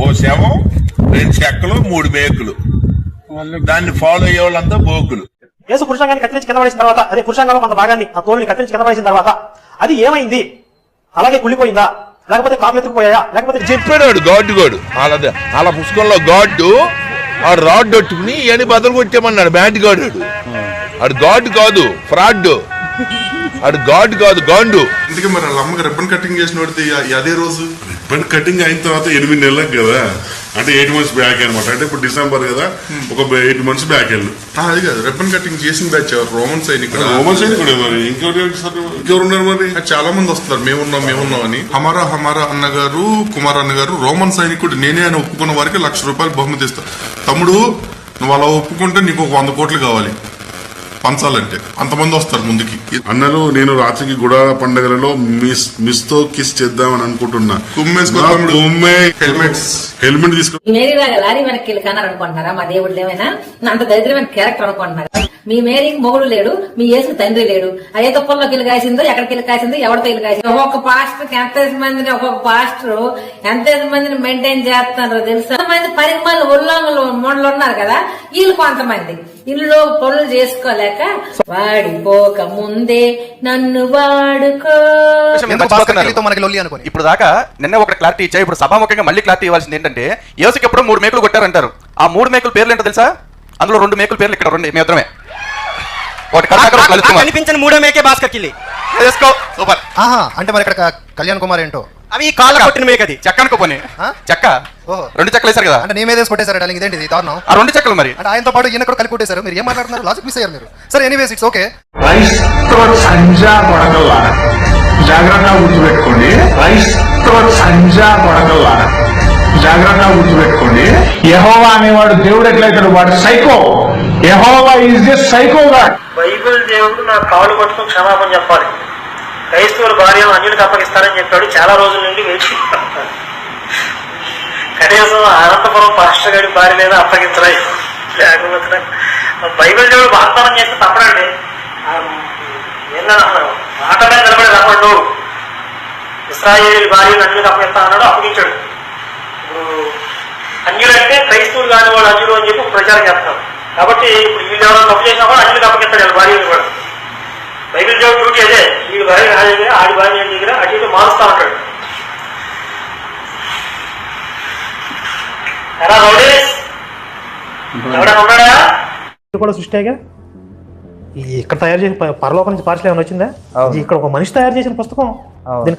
ఓ శవం రెండు చెక్కలు మూడు మేకులు. దాన్ని ఫాలో అయ్యే వాళ్ళంతా బోకులు. యేసు పురుషాంగాన్ని కత్తిరించి కింద పడేసిన తర్వాత అదే పురుషాంగంలో కొంత భాగాన్ని ఆ తోలుని కత్తిరించి కింద పడేసిన తర్వాత అది ఏమైంది? అలాగే కుళ్ళిపోయిందా? లేకపోతే కాపులెత్తుకుపోయాయా లేకపోతే చెప్పాడు వాడు గాడ్డు గాడు వాళ్ళ వాళ్ళ పుస్తకంలో గాడ్డు ఆ రాడ్ పెట్టుకుని ఇవన్నీ బదులు కొట్టేమన్నాడు బ్యాట్ గాడు ఆడు. గాడ్ కాదు ఫ్రాడ్. ఆడు గాడ్ కాదు గాండు. ఇందుకే మరి వాళ్ళ అమ్మకి రిబ్బన్ కటింగ్ చేసిన అదే రోజు? రిబ్బన్ కటింగ్ అయిన తర్వాత ఎనిమిది నెలలకు కదా? అంటే ఎయిట్ మంత్స్ బ్యాక్ అనమాట అంటే ఇప్పుడు డిసెంబర్ కదా ఒక ఎయిట్ మంత్స్ బ్యాక్ వెళ్ళు అది కాదు. రిబ్బన్ కటింగ్ చేసిన బ్యాచ్ రోమన్ సైనికుడు రోమన్ సైనికుడు మరి. ఇంకెవరు ఇంకెవరు ఉన్నారు మరి? చాలా మంది వస్తారు మేమున్నాం మేమున్నాం అని. హమారా హమారా అన్న గారు కుమార్ అన్న గారు రోమన్ సైనికుడు. నేనే అని ఒప్పుకున్న వారికి లక్ష రూపాయలు బహుమతి ఇస్తా. తమ్ముడు నువ్వు అలా ఒప్పుకుంటే నీకు ఒక వంద కోట్లు కావాలి. పంచాలంటే. అంతమంది వస్తారు ముందుకి. అన్నలు నేను రాత్రికి గుడాల పండుగలలో మిస్ మిస్తో కిస్ చేద్దామని అనుకుంటున్నా. హెల్మెట్స్. హెల్మెట్ తీసుకు. మీ మేరీ లాగా లారీ వెనక్కి వెళ్ళి అనుకుంటున్నారా? మా దేవుడు ఏమైనా అంత దరిద్రమైన క్యారెక్టర్ అనుకుంటున్నారా? మీ మేరీకి మొగుడు లేడు మీ యేసు తండ్రి లేడు. అయ్యే తుప్పల్లోకి వెళ్ళి కాసిందో ఎక్కడికి వెళ్ళి కాసిందో ఎవరితో వెళ్ళి కాసిందో. ఒక్కొక్క పాస్టర్ ఎంత మందిని ఒక్కొక్క పాస్టర్ ఎంత మందిని మెయింటైన్ చేస్తున్నారో తెలుసా? మంది పరిమాణాలు ఉల్లంఘనలు మూడలు ఉన్నారు కదా వీళ్ళు కొంతమంది. ఇల్లు పనులు చేసుకోలేక వాడిపోక ముందే నన్ను వాడుకో. ఇప్పుడు దాకా నిన్న ఒక క్లారిటీ ఇచ్చా ఇప్పుడు సభాముఖంగా మళ్ళీ క్లారిటీ ఇవ్వాల్సింది ఏంటంటే యోసుకి ఎప్పుడు మూడు మేకులు కొట్టారంటారు. ఆ మూడు మేకుల పేర్లు ఏంటో తెలుసా? అందులో రెండు మేకుల పేర్లు ఇక్కడ రెండు మేమిద్దరమే. కనిపించిన మూడో మేకే భాస్కర్ కిల్లి. సూపర్. ఆహా అంటే మరి ఇక్కడ కళ్యాణ్ కుమార్ ఏంటో? అవి కాళ్ళ కొట్టిన మేక అది చెక్క అనుకో పోనీ. ఆ? చెక్క. ఓహో. రెండు చెక్కలు వేశారు కదా. అంటే నీ మీదేసి కొట్టేశారు డాలింగ్ ఇదేంటి ఇది దారుణం. ఆ రెండు చెక్కలు మరి. అంటే ఆయనతో పాటు ఈయన కూడా కలిపి కొట్టేశారు. మీరు ఏం మాట్లాడుతున్నారు? లాజిక్ మిస్ అయ్యారు మీరు. సరే ఎనీవేస్ ఇట్స్ ఓకే క్రైస్తవ సంజా జాగ్రత్తగా గుర్తుపెట్టుకోండి. క్రైస్తవ సంజా కొడకల్లారా? జాగ్రత్తగా గుర్తుపెట్టుకోండి. యహోవా అనేవాడు దేవుడు ఎట్లయితాడు? వాడు సైకో. యహోవా is the psycho god. Bible దేవుడు నా కాళ్ళు పట్టుకుని క్షమాపణ చెప్పాలి. క్రైస్తవుల భార్య అన్యుడికి అప్పగిస్తారని చెప్పాడు. చాలా రోజుల నుండి వేచి కనీసం అనంతపురం పాస్టర్ గారి భార్య లేదా అప్పగించలే లేకపోతే బైబిల్ దేవుడు వాగ్దానం చేస్తే తప్పడండి ఏంటన్నా మాటనే నిలబడి తప్పడు ఇస్రాయేల్ భార్యను అన్యుడికి అప్పగిస్తా అన్నాడు అప్పగించాడు. ఇప్పుడు అన్యులంటే క్రైస్తవులు కాని వాళ్ళు అన్యుడు అని చెప్పి ప్రచారం చేస్తారు. కాబట్టి ఇప్పుడు వీళ్ళు ఎవరైనా తప్పు చేసినా కూడా అన్యుడికి అప్పగిస్తాడు వాళ్ళ భార్యను కూడా. బైబిల్ దేవుడు డ్యూటీ అదే వీడి భార్య నా దగ్గర ఆడి భార్య దగ్గర అటు ఇటు మారుస్తా ఉంటాడు. ఎలా రౌడీస్ ఎవడన్నా ఉన్నాడా? కూడా సృష్టిగా ఇక్కడ తయారు చేసిన పరలోకం నుంచి పార్సల్ ఏమైనా వచ్చిందా? ఇక్కడ ఒక మనిషి తయారు చేసిన పుస్తకం.